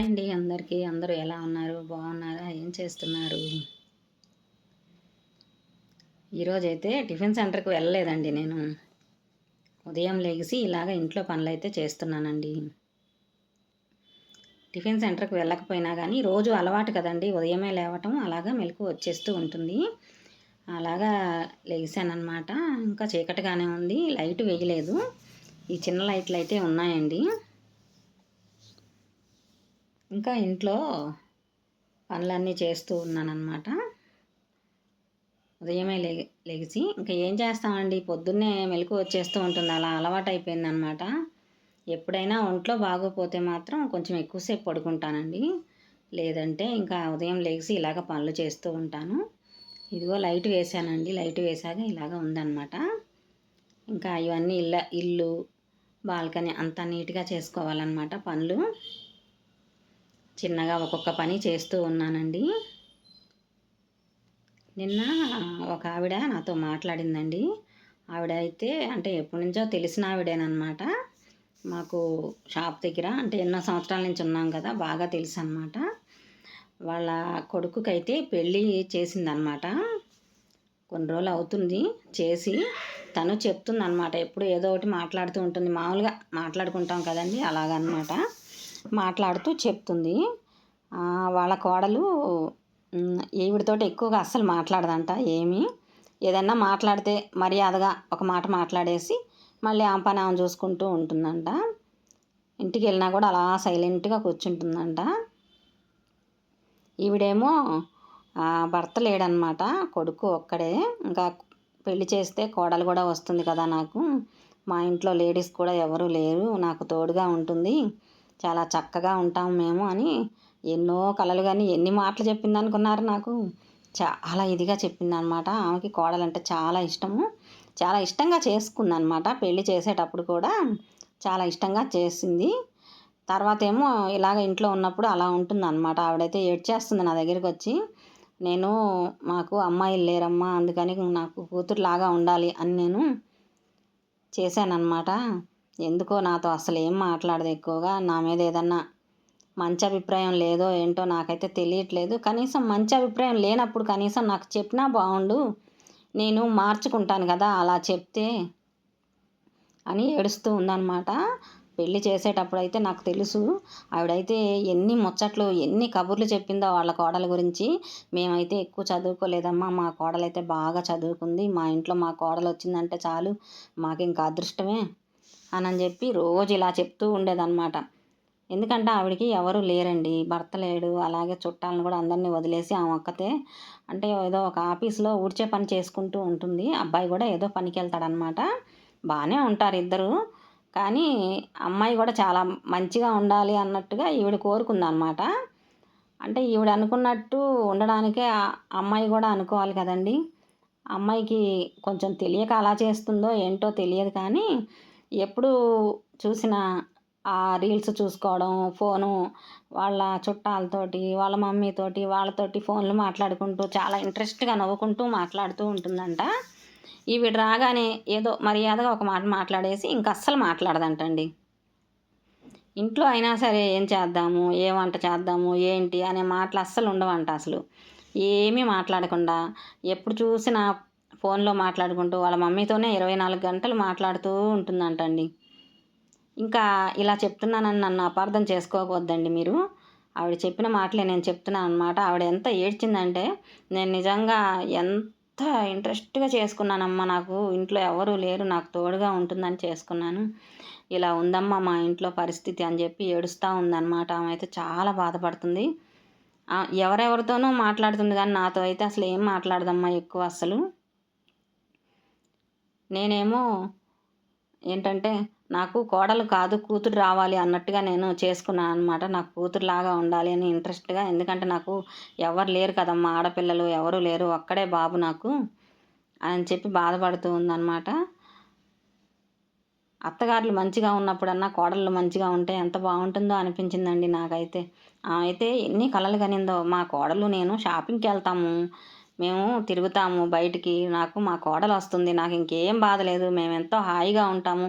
Hi అండి అందరికీ. అందరూ ఎలా ఉన్నారు? బాగున్నారా? ఏం చేస్తున్నారు? ఈరోజైతే టిఫిన్ సెంటర్కి వెళ్ళలేదండి నేను. ఉదయం లేచి ఇలాగ ఇంట్లో పనులు అయితే చేస్తున్నానండి. టిఫిన్ సెంటర్కి వెళ్ళకపోయినా కానీ రోజు అలవాటు కదండి. ఉదయమే లేవటం అలాగా మెలకు వచ్చేస్తూ ఉంటుంది. అలాగా లేచానమాట ఇంకా చీకటిగానే ఉంది. లైట్ వేయలేదు. ఈ చిన్న లైట్లు అయితే ఉన్నాయండి. ఇంకా ఇంట్లో పనులన్నీ చేస్తూ ఉన్నానన్నమాట. ఉదయమే లే లెగిసి ఇంకా ఏం చేస్తామండి? పొద్దున్నే మెలకు వచ్చేస్తూ ఉంటుంది. అలా అలవాటు అయిపోయిందనమాట ఎప్పుడైనా ఒంట్లో బాగోపోతే మాత్రం కొంచెం ఎక్కువసేపు పడుకుంటానండి. లేదంటే ఇంకా ఉదయం లేచి ఇలాగ పనులు చేస్తూ ఉంటాను. ఇదిగో లైట్ వేసానండి లైట్ వేసాక ఇలాగ ఉందన్నమాట. ఇంకా ఇవన్నీ ఇల్ల ఇల్లు బాల్కనీ అంతా నీట్గా చేసుకోవాలన్నమాట పనులు. చిన్నగా ఒక్కొక్క పని చేస్తూ ఉన్నానండి. నిన్న ఒక ఆవిడ నాతో మాట్లాడిందండి. ఆవిడ అయితే అంటే ఎప్పటి నుంచో తెలిసిన ఆవిడేనమాట మాకు షాప్ దగ్గర అంటే ఎన్నో సంవత్సరాల నుంచి ఉన్నాం కదా బాగా తెలుసు అనమాట వాళ్ళ కొడుకుకైతే పెళ్ళి చేసిందనమాట కొన్ని రోజులు అవుతుంది చేసి తను చెప్తుందనమాట ఎప్పుడు ఏదో ఒకటి మాట్లాడుతూ ఉంటుంది. మామూలుగా మాట్లాడుకుంటాం కదండి అలాగనమాట మాట్లాడుతూ చెప్తుంది. వాళ్ళ కోడలు ఈవిడతోటి ఎక్కువగా అస్సలు మాట్లాడదంట ఏమీ. ఏదన్నా మాట్లాడితే మర్యాదగా ఒక మాట మాట్లాడేసి మళ్ళీ ఆ పని ఆమె చూసుకుంటూ ఉంటుందంట. ఇంటికి వెళ్ళినా కూడా అలా సైలెంట్గా కూర్చుంటుందంట. ఈవిడేమో భర్త లేడనమాట కొడుకు ఒక్కడే. ఇంకా పెళ్ళి చేస్తే కోడలు కూడా వస్తుంది కదా నాకు. మా ఇంట్లో లేడీస్ కూడా ఎవరూ లేరు నాకు తోడుగా ఉంటుంది. చాలా చక్కగా ఉంటాం మేము అని ఎన్నో కలలు కానీ ఎన్ని మాటలు చెప్పింది అనుకున్నారు నాకు. చాలా ఇదిగా చెప్పింది అనమాట ఆమెకి కోడలంటే చాలా ఇష్టము. చాలా ఇష్టంగా చేసుకుంది అనమాట పెళ్ళి చేసేటప్పుడు కూడా చాలా ఇష్టంగా చేసింది. తర్వాత ఏమో ఇలాగ ఇంట్లో ఉన్నప్పుడు అలా ఉంటుంది అనమాట ఆవిడైతే ఏడ్చేస్తుంది నా దగ్గరికి వచ్చి నేను మాకు అమ్మాయిలు లేరమ్మా అందుకని నాకు కూతురులాగా ఉండాలి అని నేను చేశానన్నమాట ఎందుకో నాతో అసలు ఏం మాట్లాడదు ఎక్కువగా. నా మీద ఏదన్నా మంచి అభిప్రాయం లేదో ఏంటో నాకైతే తెలియట్లేదు. కనీసం మంచి అభిప్రాయం లేనప్పుడు కనీసం నాకు చెప్పినా బాగుండు నేను మార్చుకుంటాను కదా అలా చెప్తే అని ఏడుస్తూ ఉందన్నమాట. పెళ్ళి చేసేటప్పుడు అయితే నాకు తెలుసు ఆవిడైతే ఎన్ని ముచ్చట్లు ఎన్ని కబుర్లు చెప్పిందో వాళ్ళ కోడల గురించి. మేమైతే ఎక్కువ చదువుకోలేదమ్మా మా కోడలైతే బాగా చదువుకుంది. మా ఇంట్లో మా కోడలు వచ్చిందంటే చాలు మాకు ఇంకా అదృష్టమే. అని చెప్పి రోజు ఇలా చెప్తూ ఉండేదన్నమాట. ఎందుకంటే ఆవిడకి ఎవరు లేరండి. భర్త లేడు. అలాగే చుట్టాలను కూడా అందరినీ వదిలేసి ఆమె ఒక్కతే. అంటే ఏదో ఒక ఆఫీస్లో ఊడ్చే పని చేసుకుంటూ ఉంటుంది. అబ్బాయి కూడా ఏదో పనికి వెళ్తాడనమాట బాగానే ఉంటారు ఇద్దరు. కానీ అమ్మాయి కూడా చాలా మంచిగా ఉండాలి అన్నట్టుగా ఈవిడ కోరుకుందనమాట అంటే ఈవిడ అనుకున్నట్టు ఉండడానికే అమ్మాయి కూడా అనుకోవాలి కదండి. అమ్మాయికి కొంచెం తెలియక అలా చేస్తుందో ఏంటో తెలియదు కానీ ఎప్పుడు చూసినా ఆ రీల్స్ చూసుకోవడం ఫోను వాళ్ళ చుట్టాలతోటి వాళ్ళ మమ్మీతోటి వాళ్ళతోటి ఫోన్లు మాట్లాడుకుంటూ చాలా ఇంట్రెస్ట్గా నవ్వుకుంటూ మాట్లాడుతూ ఉంటుందంట. ఈవిడ రాగానే ఏదో మర్యాదగా ఒక మాట మాట్లాడేసి ఇంక అస్సలు మాట్లాడదంటండి. ఇంట్లో అయినా సరే ఏం చేద్దాము ఏ వంట చేద్దాము ఏంటి అనే మాటలు అస్సలు ఉండవంట అసలు. ఏమీ మాట్లాడకుండా ఎప్పుడు చూసినా ఫోన్లో మాట్లాడుకుంటూ వాళ్ళ మమ్మీతోనే ఇరవై నాలుగు గంటలు మాట్లాడుతూ ఉంటుందంటండి. ఇంకా ఇలా చెప్తున్నానని నన్ను అపార్థం చేసుకోవద్దండి మీరు. ఆవిడ చెప్పిన మాటలే నేను చెప్తున్నాను అనమాట ఆవిడ ఎంత ఏడ్చిందంటే నేను నిజంగా ఎంత ఇంట్రెస్ట్గా చేసుకున్నానమ్మా నాకు ఇంట్లో ఎవరూ లేరు నాకు తోడుగా ఉంటుందని చేసుకున్నాను. ఇలా ఉందమ్మా మా ఇంట్లో పరిస్థితి అని చెప్పి ఏడుస్తూ ఉందన్నమాట. ఆమె అయితే చాలా బాధపడుతుంది. ఎవరెవరితోనూ మాట్లాడుతుంది కానీ నాతో అయితే అసలు ఏం మాట్లాడదమ్మా ఎక్కువ అసలు. నేనేమో ఏంటంటే నాకు కోడలు కాదు కూతురు రావాలి అన్నట్టుగా నేను చేసుకున్నాను అనమాట నాకు కూతురులాగా ఉండాలి అని ఇంట్రెస్ట్గా. ఎందుకంటే నాకు ఎవరు లేరు కదమ్మా ఆడపిల్లలు ఎవరు లేరు ఒక్కడే బాబు నాకు అని చెప్పి బాధపడుతూ ఉందన్నమాట. అత్తగారులు మంచిగా ఉన్నప్పుడన్నా కోడళ్ళు మంచిగా ఉంటే ఎంత బాగుంటుందో అనిపించిందండి నాకైతే. అయితే ఎన్ని కలలు కనిందో మా కోడలు నేను షాపింగ్కి వెళ్తాము. మేము తిరుగుతాము బయటికి. నాకు మా కోడలు వస్తుంది. నాకు ఇంకేం బాధ లేదు. మేము ఎంతో హాయిగా ఉంటాము.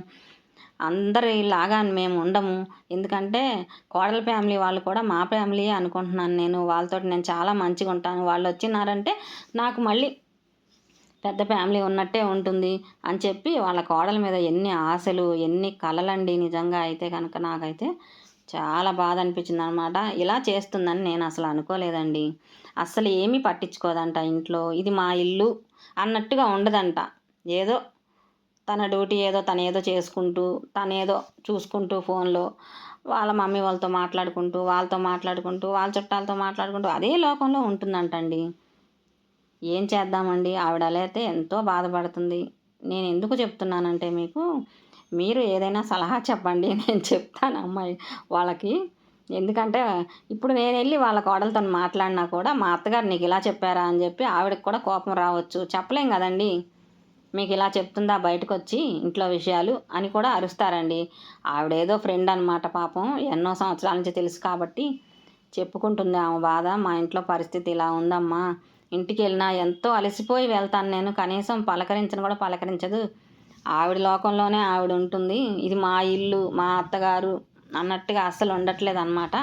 అందరి లాగా మేము ఉండము. ఎందుకంటే కోడల ఫ్యామిలీ వాళ్ళు కూడా మా ఫ్యామిలీ అనుకుంటున్నాను నేను. వాళ్ళతో నేను చాలా మంచిగా ఉంటాను. వాళ్ళు వచ్చినారంటే నాకు మళ్ళీ పెద్ద ఫ్యామిలీ ఉన్నట్టే ఉంటుంది అని చెప్పి వాళ్ళ కోడల మీద ఎన్ని ఆశలు ఎన్ని కలలండి నిజంగా అయితే కనుక నాకైతే చాలా బాధ అనిపించింది అనమాట ఇలా చేస్తుందని నేను అసలు అనుకోలేదండి. అస్సలు ఏమీ పట్టించుకోదంట ఇంట్లో. ఇది మా ఇల్లు అన్నట్టుగా ఉండదంట. ఏదో తన డ్యూటీ ఏదో తను ఏదో చేసుకుంటూ తనేదో చూసుకుంటూ ఫోన్లో వాళ్ళ మమ్మీ వాళ్ళతో మాట్లాడుకుంటూ వాళ్ళతో మాట్లాడుకుంటూ వాళ్ళ చుట్టాలతో మాట్లాడుకుంటూ అదే లోకంలో ఉంటుందంటండి. ఏం చేద్దామండి? ఆవిడ అలా అయితే ఎంతో బాధపడుతుంది. నేను ఎందుకు చెప్తున్నానంటే మీకు మీరు ఏదైనా సలహా చెప్పండి. నేను చెప్తాను అమ్మాయి వాళ్ళకి. ఎందుకంటే ఇప్పుడు నేను వెళ్ళి వాళ్ళ కోడలతో మాట్లాడినా కూడా మా అత్తగారు నీకు ఇలా చెప్పారా అని చెప్పి ఆవిడకి కూడా కోపం రావచ్చు. చెప్పలేం కదండి. మీకు ఇలా చెప్తుందా బయటకు వచ్చి ఇంట్లో విషయాలు అని కూడా అరుస్తారండి. ఆవిడేదో ఫ్రెండ్ అనమాట పాపం. ఎన్నో సంవత్సరాల నుంచి తెలుసు కాబట్టి చెప్పుకుంటుంది ఆమె బాధ. మా ఇంట్లో పరిస్థితి ఇలా ఉందమ్మా. ఇంటికి వెళ్ళినా ఎంతో అలసిపోయి వెళ్తాను నేను. కనీసం పలకరించను కూడా పలకరించదు. ఆవిడ లోకంలోనే ఆవిడ ఉంటుంది ఇది మా ఇల్లు మా అత్తగారు అన్నట్టుగా అస్సలు ఉండట్లేదు అనమాట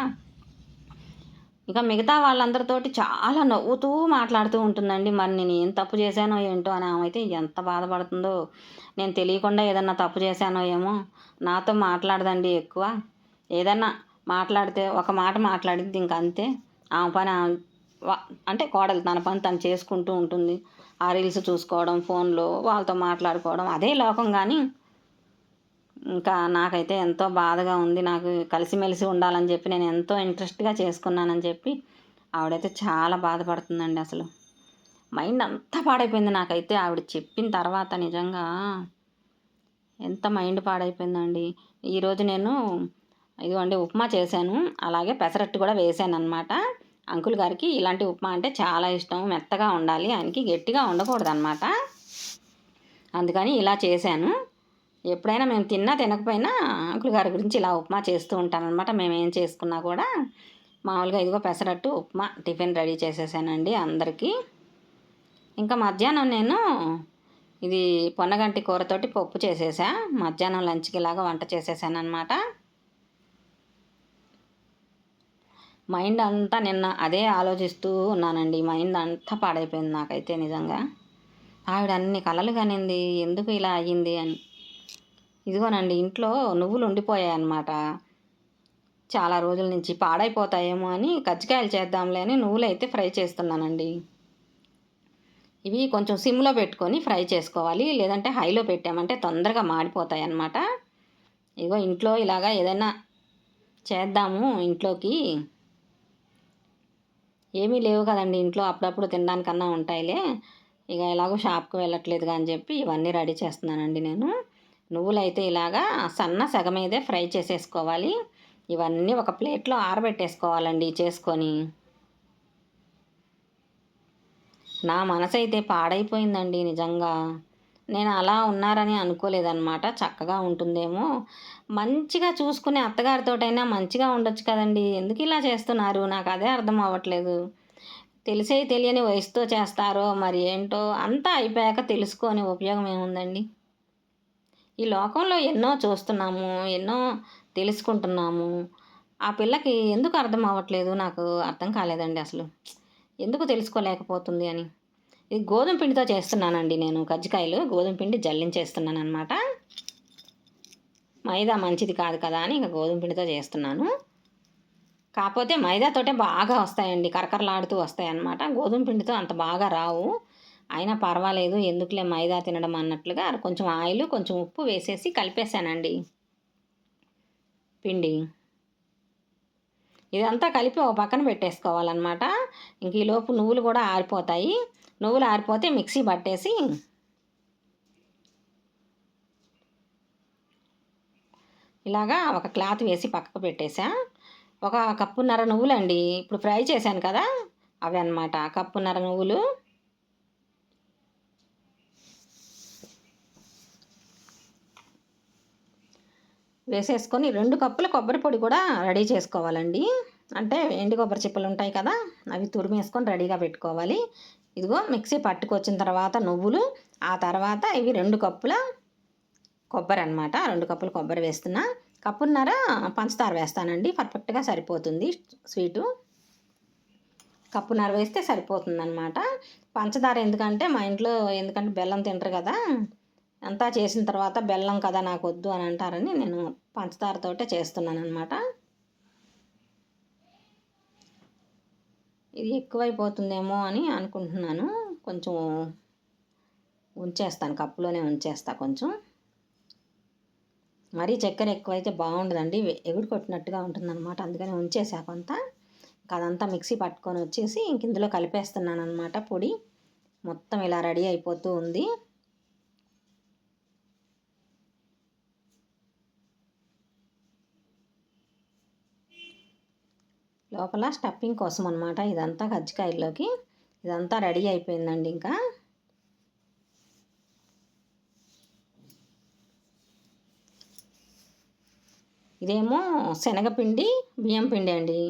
ఇక మిగతా వాళ్ళందరితోటి చాలా నవ్వుతూ మాట్లాడుతూ ఉంటుందండి. మరి నేను ఏం తప్పు చేశానో ఏంటో అని ఆమె అయితే ఎంత బాధపడుతుందో నేను తెలియకుండా ఏదన్నా తప్పు చేశానో ఏమో నాతో మాట్లాడదండి ఎక్కువ. ఏదన్నా మాట్లాడితే ఒక మాట మాట్లాడిద్ది ఇంక అంతే. ఆమె పని అంటే కోడలు తన పని తను చేసుకుంటూ ఉంటుంది. ఆ రీల్స్ చూసుకోవడం ఫోన్లో వాళ్ళతో మాట్లాడుకోవడం అదే లోకం కానీ ఇంకా నాకైతే ఎంతో బాధగా ఉంది. నాకు కలిసిమెలిసి ఉండాలని చెప్పి నేను ఎంతో ఇంట్రెస్ట్గా చేసుకున్నానని చెప్పి ఆవిడైతే చాలా బాధపడుతుందండి అసలు. మైండ్ అంతా పాడైపోయింది నాకైతే. ఆవిడ చెప్పిన తర్వాత నిజంగా ఎంత మైండ్ పాడైపోయిందండి. ఈరోజు నేను ఇదిగోండి ఉప్మా చేశాను. అలాగే పెసరట్టు కూడా వేసాను అనమాట అంకుల్ గారికి ఇలాంటి ఉప్మా అంటే చాలా ఇష్టం. మెత్తగా ఉండాలి. ఆయనకి గట్టిగా ఉండకూడదు అనమాట అందుకని ఇలా చేశాను. ఎప్పుడైనా మేము తిన్నా తినకపోయినా అంకుల్ గారి గురించి ఇలా ఉప్మా చేస్తూ ఉంటానన్నమాట. మేము ఏం చేసుకున్నా కూడా మామూలుగా ఇదిగో పెసరట్టు ఉప్మా టిఫిన్ రెడీ చేసేసానండి అందరికీ. ఇంకా మధ్యాహ్నం నేను ఇది పొన్నగంటి కూరతోటి పప్పు చేసేసా. మధ్యాహ్నం లంచ్కి ఇలాగా వంట చేసేసాను మైండ్ అంతా నిన్న అదే ఆలోచిస్తూ ఉన్నానండి. మైండ్ అంతా పాడైపోయింది నాకైతే నిజంగా. ఆవిడ అన్ని కలలు కానింది. ఎందుకు ఇలా అయ్యింది అని ఇదిగోనండి ఇంట్లో నువ్వులు ఉండిపోయాయి అన్నమాట చాలా రోజుల నుంచి పాడైపోతాయేమో అని కజ్జికాయలు చేద్దాంలే అని నువ్వులు అయితే ఫ్రై చేస్తున్నానండి. ఇవి కొంచెం సిమ్లో పెట్టుకొని ఫ్రై చేసుకోవాలి లేదంటే హైలో పెట్టామంటే తొందరగా మాడిపోతాయి అన్నమాట ఇగో ఇంట్లో ఇలాగా ఏదైనా చేద్దాము ఇంట్లోకి. ఏమీ లేవు కదండి ఇంట్లో అప్పుడప్పుడు తినడానికన్నా ఉంటాయిలే. ఇక ఎలాగో షాప్కి వెళ్ళట్లేదు అని చెప్పి ఇవన్నీ రెడీ చేస్తున్నానండి నేను. నువ్వులైతే ఇలాగా సన్న సగ మీదే ఫ్రై చేసేసుకోవాలి. ఇవన్నీ ఒక ప్లేట్లో ఆరబెట్టేసుకోవాలండి చేసుకొని. నా మనసు అయితే పాడైపోయిందండి నిజంగా. నేను అలా ఉన్నారని అనుకోలేదన్నమాట. చక్కగా ఉంటుందేమో. మంచిగా చూసుకునే అత్తగారితోటైనా మంచిగా ఉండొచ్చు కదండి. ఎందుకు ఇలా చేస్తున్నారు? నాకు అదే అర్థం అవ్వట్లేదు. తెలిసే తెలియని వయసుతో చేస్తారో మరి ఏంటో అంతా అయిపోయాక తెలుసుకొని ఉపయోగం ఏముందండి? ఈ లోకంలో ఎన్నో చూస్తున్నాము ఎన్నో తెలుసుకుంటున్నాము. ఆ పిల్లకి ఎందుకు అర్థం అవ్వట్లేదు? నాకు అర్థం కాలేదండి అసలు. ఎందుకు తెలుసుకోలేకపోతుంది అని. ఇది గోధుమ పిండితో చేస్తున్నానండి నేను. కజ్జికాయలు గోధుమ పిండి జల్లించేస్తున్నాను అనమాట మైదా మంచిది కాదు కదా అని ఇంకా గోధుమ పిండితో చేస్తున్నాను. కాకపోతే మైదాతోటే బాగా వస్తాయండి. కరకరలాడుతూ వస్తాయి అన్నమాట గోధుమ పిండితో అంత బాగా రావు. అయినా పర్వాలేదు ఎందుకులే మైదా తినడం అన్నట్లుగా కొంచెం ఆయిల్ కొంచెం ఉప్పు వేసేసి కలిపేసానండి పిండి. ఇదంతా కలిపి ఒక పక్కన పెట్టేసుకోవాలన్నమాట. ఇంక ఈలోపు నువ్వులు కూడా ఆరిపోతాయి. నువ్వులు ఆరిపోతే మిక్సీ పట్టేసి ఇలాగా ఒక క్లాత్ వేసి పక్కకు పెట్టేసా. ఒక కప్పున్నర నువ్వులండి. ఇప్పుడు ఫ్రై చేశాను కదా అవి అనమాట కప్పున్నర నువ్వులు వేసేసుకొని రెండు కప్పుల కొబ్బరి పొడి కూడా రెడీ చేసుకోవాలండి. అంటే ఎండి కొబ్బరి చిప్పలు ఉంటాయి కదా అవి తురిమేసుకొని రెడీగా పెట్టుకోవాలి. ఇదిగో మిక్సీ పట్టుకొచ్చిన తర్వాత నువ్వులు ఆ తర్వాత ఇవి రెండు కప్పుల కొబ్బరి అనమాట రెండు కప్పులు కొబ్బరి వేస్తున్నా. కప్పున్నర పంచదార వేస్తానండి పర్ఫెక్ట్గా సరిపోతుంది స్వీటు. కప్పున్నర వేస్తే సరిపోతుంది అనమాట పంచదార ఎందుకంటే మా ఇంట్లో ఎందుకంటే బెల్లం తింటారు కదా అంతా చేసిన తర్వాత బెల్లం కదా నాకు వద్దు అని అంటారని నేను పంచదారతోటే చేస్తున్నాను అనమాట ఇది ఎక్కువైపోతుందేమో అని అనుకుంటున్నాను. కొంచెం ఉంచేస్తాను కప్పులోనే ఉంచేస్తా కొంచెం. మరీ చక్కెర ఎక్కువైతే బాగుండదండి ఎగుడు కొట్టినట్టుగా ఉంటుందన్నమాట. అందుకని ఉంచేసా కొంత అదంతా మిక్సీ పట్టుకొని వచ్చేసి ఇంక ఇందులో కలిపేస్తున్నాను అనమాట పొడి. మొత్తం ఇలా రెడీ అయిపోతూ ఉంది. లోపల స్టఫింగ్ కోసం అనమాట ఇదంతా కజ్జికాయల్లోకి ఇదంతా రెడీ అయిపోయిందండి ఇంకా. ఇదేమో శనగపిండి బియ్యం పిండి అండి.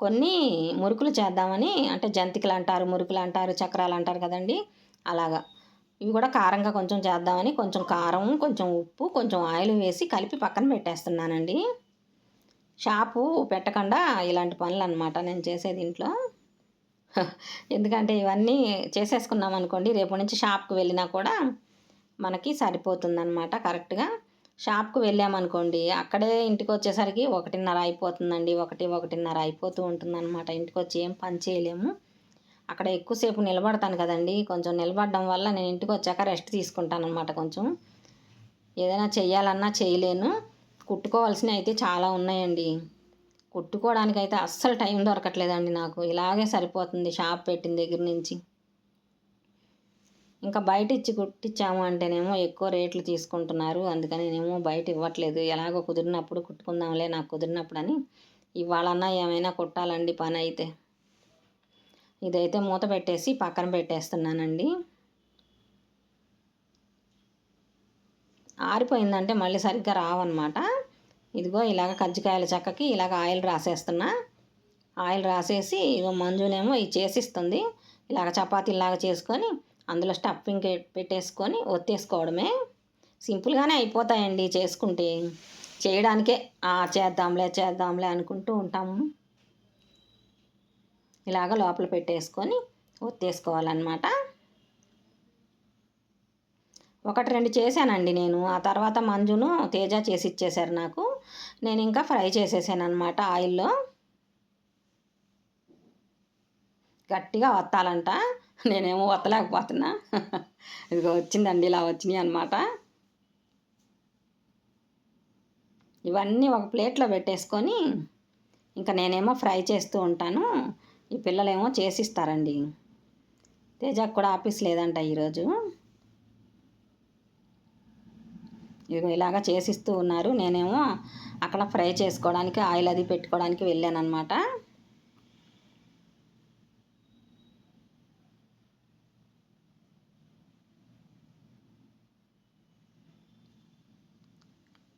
కొన్ని మురుకులు చేద్దామని అంటే జంతికలు అంటారు మురుకులు అంటారు చక్రాలు అంటారు కదండి. అలాగా. ఇవి కూడా కారంగా కొంచెం చేద్దామని కొంచెం కారం కొంచెం ఉప్పు కొంచెం ఆయిల్ వేసి కలిపి పక్కన పెట్టేస్తున్నానండి. షాపు పెట్టకుండా ఇలాంటి పనులు అనమాట నేను చేసేది ఇంట్లో. ఎందుకంటే ఇవన్నీ చేసేసుకున్నాం అనుకోండి రేపు నుంచి షాప్కి వెళ్ళినా కూడా మనకి సరిపోతుందన్నమాట కరెక్ట్గా. షాప్కి వెళ్ళామనుకోండి అక్కడే ఇంటికి వచ్చేసరికి ఒకటిన్నర అయిపోతుందండి ఒకటి ఒకటిన్నర అయిపోతూ ఉంటుందన్నమాట. ఇంటికి వచ్చి ఏం పని చేయలేము. అక్కడ ఎక్కువసేపు నిలబడతాను కదండి కొంచెం నిలబడడం వల్ల నేను ఇంటికి వచ్చాక రెస్ట్ తీసుకుంటాను అనమాట కొంచెం. ఏదైనా చెయ్యాలన్నా చేయలేను. కుట్టుకోవాల్సినవి అయితే చాలా ఉన్నాయండి. కుట్టుకోవడానికి అయితే అస్సలు టైం దొరకట్లేదండి నాకు. ఇలాగే సరిపోతుంది షాప్ పెట్టిన దగ్గర నుంచి. ఇంకా బయట ఇచ్చి కుట్టించాము అంటేనేమో ఎక్కువ రేట్లు తీసుకుంటున్నారు. అందుకని నేనేమో బయట ఇవ్వట్లేదు. ఎలాగో కుదిరినప్పుడు కుట్టుకుందాంలే నాకు కుదిరినప్పుడు అని ఇవాళన్నా ఏమైనా కుట్టాలండి పని అయితే ఇదైతే మూత పెట్టేసి పక్కన పెట్టేస్తున్నానండి. ఆరిపోయిందంటే మళ్ళీ సరిగ్గా రావన్నమాట. ఇదిగో ఇలాగ కజ్జికాయల చెక్కకి ఇలాగ ఆయిల్ రాసేస్తున్నా. ఆయిల్ రాసేసి ఇగో మంజునేమో ఇది చేసిస్తుంది. ఇలాగ చపాతీలాగా చేసుకొని అందులో స్టఫింగ్ పెట్టేసుకొని ఒత్తేసుకోవడమే. సింపుల్గానే అయిపోతాయండి చేసుకుంటే. చేయడానికే చేద్దాంలే చేద్దాంలే అనుకుంటూ ఉంటాము. ఇలాగ లోపల పెట్టేసుకొని ఒత్తేసుకోవాలన్నమాట. ఒకటి రెండు చేశానండి నేను. ఆ తర్వాత మంజును తేజ చేసి ఇచ్చేశారు నాకు. నేను ఇంకా ఫ్రై చేసేసాను అనమాట ఆయిల్లో. గట్టిగా వత్తాలంట. నేనేమో వత్తలేకపోతున్నా. ఇదిగో వచ్చిందండి ఇలా వచ్చినాయి అనమాట ఇవన్నీ ఒక ప్లేట్లో పెట్టేసుకొని ఇంకా నేనేమో ఫ్రై చేస్తూ ఉంటాను. ఈ పిల్లలేమో చేసిస్తారండి. తేజకు కూడా ఆఫీస్ లేదంట ఈరోజు ఇదిగో ఇలాగ చేసిస్తూ ఉన్నారు. నేనేమో అక్కడ ఫ్రై చేసుకోవడానికి ఆయిల్ అది పెట్టుకోవడానికి వెళ్ళాను అనమాట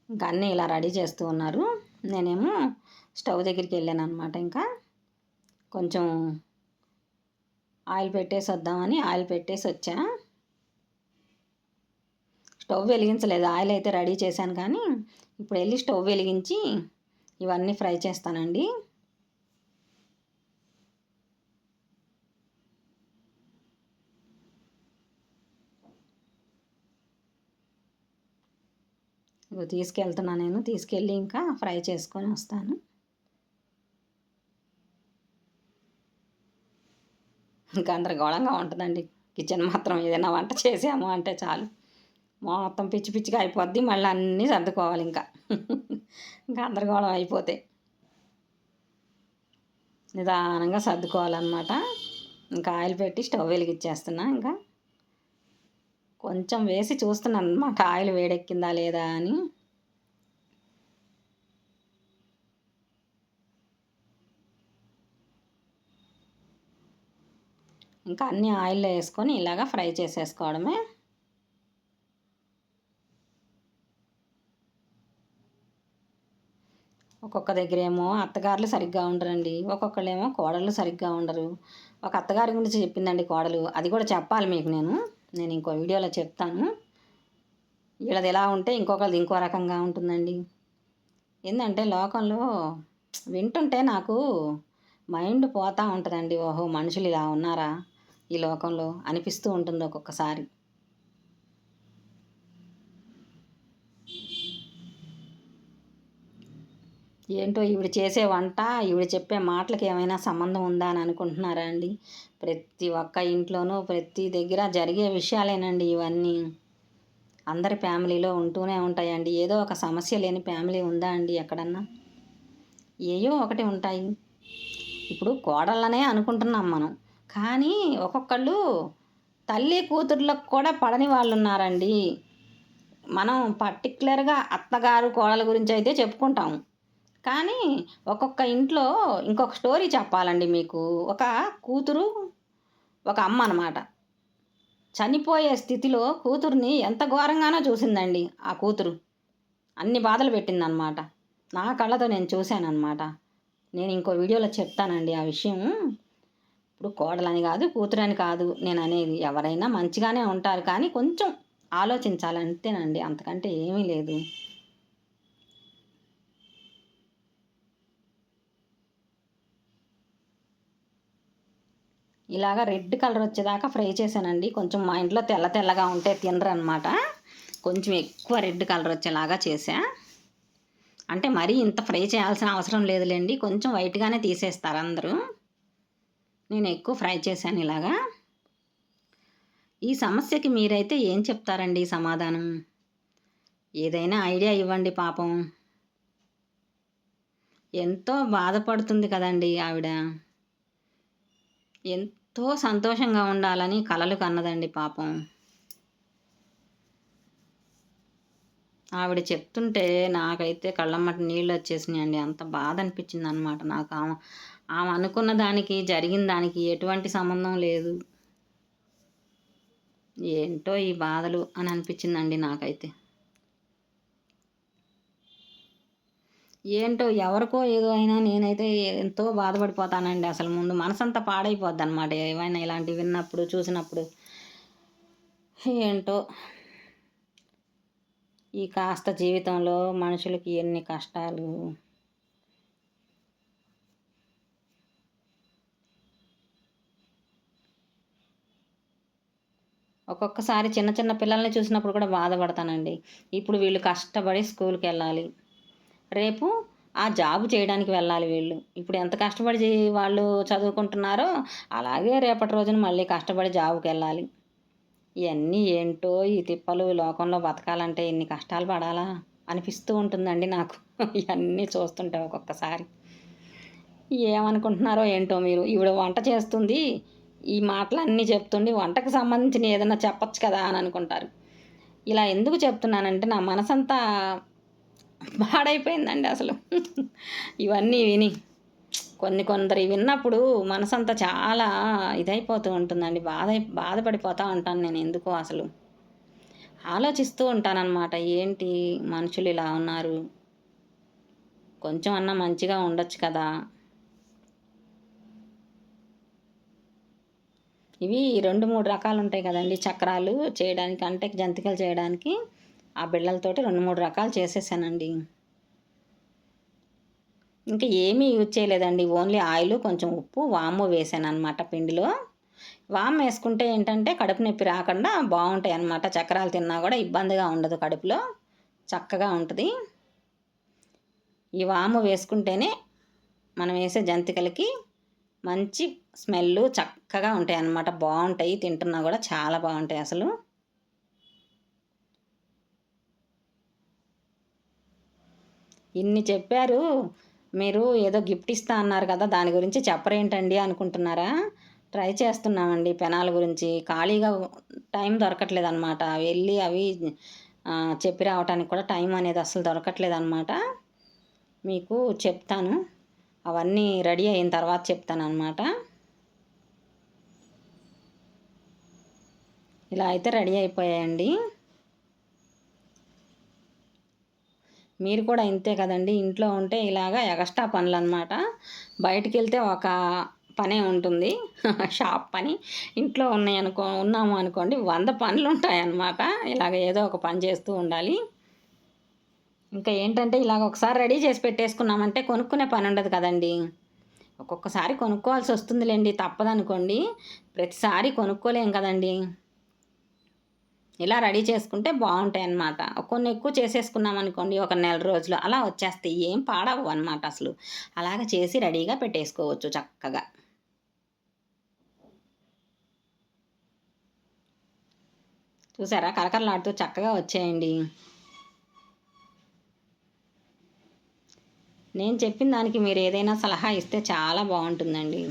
ఇంకా అన్నీ ఇలా రెడీ చేస్తూ ఉన్నారు. నేనేమో స్టవ్ దగ్గరికి వెళ్ళాను అనమాట ఇంకా. కొంచెం ఆయిల్ పెట్టేసి వద్దామని ఆయిల్ పెట్టేసి వచ్చా స్టవ్ వెలిగించలేదు. ఆయిల్ అయితే రెడీ చేశాను కానీ ఇప్పుడు వెళ్ళి స్టవ్ వెలిగించి ఇవన్నీ ఫ్రై చేస్తానండి. తీసుకెళ్తున్నా నేను. తీసుకెళ్ళి ఇంకా ఫ్రై చేసుకొని వస్తాను. గందరగోళంగా ఉంటుందండి. కిచెన్ మాత్రం ఏదైనా వంట చేసాము అంటే చాలు. మొత్తం పిచ్చి పిచ్చిగా అయిపోద్ది. మళ్ళీ అన్నీ సర్దుకోవాలి ఇంకా. ఇంకా గందరగోళం అయిపోతే. నిదానంగా సర్దుకోవాలన్నమాట. ఇంకా ఆయిల్ పెట్టి స్టవ్ వెలిగించేస్తున్నా ఇంకా. కొంచెం వేసి చూస్తున్నాను. అనమాట ఆయిల్ వేడెక్కిందా లేదా అని. ఇంకా అన్ని ఆయిల్లో వేసుకొని ఇలాగ ఫ్రై చేసేసుకోవడమే. ఒక్కొక్క దగ్గర ఏమో అత్తగారులు సరిగ్గా ఉండరండి. ఒక్కొక్కళ్ళేమో కోడళ్ళు సరిగ్గా ఉండరు. ఒక అత్తగారి గురించి చెప్పిందండి కోడలు. అది కూడా చెప్పాలి మీకు నేను. నేను ఇంకో వీడియోలో చెప్తాను. వీళ్ళది ఎలా ఉంటే ఇంకొకరిది ఇంకో రకంగా ఉంటుందండి. ఏంటంటే లోకంలో వింటుంటే నాకు మైండ్ పోతూ ఉంటుందండి. ఓహో మనుషులు ఇలా ఉన్నారా ఈ లోకంలో? అనిపిస్తూ ఉంటుంది ఒక్కొక్కసారి. ఏంటో ఈవిడ చేసే వంట ఈవిడ చెప్పే మాటలకి ఏమైనా సంబంధం ఉందా అని అనుకుంటున్నారా అండి? ప్రతి ఒక్క ఇంట్లోనూ ప్రతి దగ్గర జరిగే విషయాలేనండి ఇవన్నీ. అందరి ఫ్యామిలీలో ఉంటూనే ఉంటాయండి. ఏదో ఒక సమస్య లేని ఫ్యామిలీ ఉందా అండి ఎక్కడన్నా? ఏయో ఒకటి ఉంటాయి. ఇప్పుడు కోడళ్ళనే అనుకుంటున్నాం మనం. కానీ ఒక్కొక్కళ్ళు తల్లి కూతుర్లకు కూడా పడని వాళ్ళు ఉన్నారండి మనం పర్టికులర్గా అత్తగారు కోడల గురించి అయితే చెప్పుకుంటాము కానీ ఒక్కొక్క ఇంట్లో ఇంకొక స్టోరీ చెప్పాలండి మీకు. ఒక కూతురు ఒక అమ్మ అనమాట చనిపోయే స్థితిలో కూతుర్ని ఎంత ఘోరంగానో చూసిందండి ఆ కూతురు. అన్ని బాధలు పెట్టిందనమాట నా కళ్ళతో నేను చూశానమాట నేను ఇంకో వీడియోలో చెప్తానండి ఆ విషయం. ఇప్పుడు కోడలని కాదు కూతురని కాదు నేను అనేది ఎవరైనా మంచిగానే ఉంటారు కానీ కొంచెం ఆలోచించాలి అంతేనండి అంతకంటే ఏమీ లేదు. ఇలాగ రెడ్ కలర్ వచ్చేదాకా ఫ్రై చేశానండి. కొంచెం మా ఇంట్లో తెల్ల తెల్లగా ఉంటే తినరనమాట కొంచెం ఎక్కువ రెడ్ కలర్ వచ్చేలాగా చేసా అంటే మరీ ఇంత ఫ్రై చేయాల్సిన అవసరం లేదులేండి. కొంచెం వైట్గానే తీసేస్తారు అందరూ. నేను ఎక్కువ ఫ్రై చేశాను ఇలాగా. ఈ సమస్యకి మీరైతే ఏం చెప్తారండి సమాధానం? ఏదైనా ఐడియా ఇవ్వండి పాపం. ఎంతో బాధపడుతుంది కదండి ఆవిడ. ఎంత సంతోషంగా ఉండాలని కలలు కన్నదండి పాపం. ఆవిడ చెప్తుంటే నాకైతే కళ్ళమ్మటి నీళ్ళు వచ్చేసినాయండి. అంత బాధ అనిపించింది అనమాట నాకు. ఆమె ఆమె అనుకున్న దానికి జరిగిన దానికి ఎటువంటి సంబంధం లేదు. ఏంటో ఈ బాధలు అని అనిపించిందండి నాకైతే. ఏంటో ఎవరికో ఏదో అయినా నేనైతే ఎంతో బాధపడిపోతానండి. అసలు ముందు మనసంతా పాడైపోద్ది అనమాట ఏమైనా ఇలాంటివి విన్నప్పుడు చూసినప్పుడు. ఏంటో? ఈ కాస్త జీవితంలో మనుషులకి ఎన్ని కష్టాలు. ఒక్కొక్కసారి చిన్న చిన్న పిల్లల్ని చూసినప్పుడు కూడా బాధపడతానండి. ఇప్పుడు వీళ్ళు కష్టపడి స్కూల్కి వెళ్ళాలి రేపు ఆ జాబ్ చేయడానికి వెళ్ళాలి వీళ్ళు. ఇప్పుడు ఎంత కష్టపడి వాళ్ళు చదువుకుంటున్నారో అలాగే రేపటి రోజున మళ్ళీ కష్టపడి జాబ్కి వెళ్ళాలి. ఇవన్నీ ఏంటో ఈ తిప్పలు లోకంలో బతకాలంటే ఎన్ని కష్టాలు పడాలా అనిపిస్తూ ఉంటుందండి నాకు. ఇవన్నీ చూస్తుంటే ఒక్కొక్కసారి. ఏమనుకుంటున్నారో ఏంటో మీరు? ఈవిడ వంట చేస్తుంది. ఈ మాటలన్నీ చెప్తుండి వంటకు సంబంధించిన ఏదైనా చెప్పచ్చు కదా అని అనుకుంటారు. ఇలా ఎందుకు చెప్తున్నానంటే నా మనసంతా పాడైపోయిందండి అసలు. ఇవన్నీ విని కొన్ని కొందరు విన్నప్పుడు మనసంతా చాలా ఇదైపోతూ ఉంటుందండి. బాధ బాధపడిపోతూ ఉంటాను నేను ఎందుకో అసలు. ఆలోచిస్తూ ఉంటానన్నమాట ఏంటి మనుషులు ఇలా ఉన్నారు? కొంచెం అన్నా మంచిగా ఉండొచ్చు కదా? ఇవి రెండు మూడు రకాలు ఉంటాయి కదండి చక్రాలు చేయడానికి అంటే జంతికలు చేయడానికి. ఆ బిళ్ళలతోటి రెండు మూడు రకాలు చేసేసానండి. ఇంకా ఏమీ యూజ్ చేయలేదండి. ఓన్లీ ఆయిల్ కొంచెం ఉప్పు వాము వేసాను అనమాట పిండిలో. వాము వేసుకుంటే ఏంటంటే కడుపు నొప్పి రాకుండా బాగుంటాయి అన్నమాట చక్రాలు తిన్నా కూడా ఇబ్బందిగా ఉండదు కడుపులో. చక్కగా ఉంటుంది. ఈ వాము వేసుకుంటేనే మనం వేసే జంతికలకి మంచి స్మెల్ చక్కగా ఉంటాయి అన్నమాట బాగుంటాయి తింటున్నా కూడా చాలా బాగుంటాయి అసలు. ఇన్ని చెప్పారు. మీరు ఏదో గిఫ్ట్ ఇస్తా అన్నారు కదా దాని గురించి చెప్పరేంటండి అనుకుంటున్నారా? ట్రై చేస్తున్నామండి పెనాల గురించి. ఖాళీగా టైం దొరకట్లేదు అనమాట వెళ్ళి అవి చెప్పి రావడానికి కూడా టైం అనేది అసలు దొరకట్లేదు అనమాట మీకు చెప్తాను. అవన్నీ రెడీ అయిన తర్వాత చెప్తాను అనమాట ఇలా అయితే రెడీ అయిపోయాయండి. మీరు కూడా ఇంతే కదండి. ఇంట్లో ఉంటే ఇలాగా ఎగస్ట్రా పనులు అనమాట బయటికి వెళ్తే ఒక పనే ఉంటుంది. షాప్ పని. ఇంట్లో ఉన్నాయి అనుకో ఉన్నాము అనుకోండి వంద పనులు ఉంటాయన్నమాట. ఇలాగ ఏదో ఒక పని చేస్తూ ఉండాలి. ఇంకా ఏంటంటే ఇలాగ ఒకసారి రెడీ చేసి పెట్టేసుకున్నామంటే కొనుక్కునే పని ఉండదు కదండి. ఒక్కొక్కసారి కొనుక్కోవాల్సి వస్తుందిలేండి తప్పదనుకోండి. ప్రతిసారి కొనుక్కోలేం కదండి. ఇలా రెడీ చేసుకుంటే బాగుంటాయి అన్నమాట కొన్ని ఎక్కువ చేసేసుకున్నాం అనుకోండి ఒక నెల రోజులు అలా వచ్చేస్తాయి. ఏం పాడవు అనమాట అసలు. అలాగ చేసి రెడీగా పెట్టేసుకోవచ్చు చక్కగా. చూసారా? కరకరలాడుతూ చక్కగా వచ్చేయండి. నేను చెప్పిన దానికి మీరు ఏదైనా సలహా ఇస్తే చాలా బాగుంటుందండి.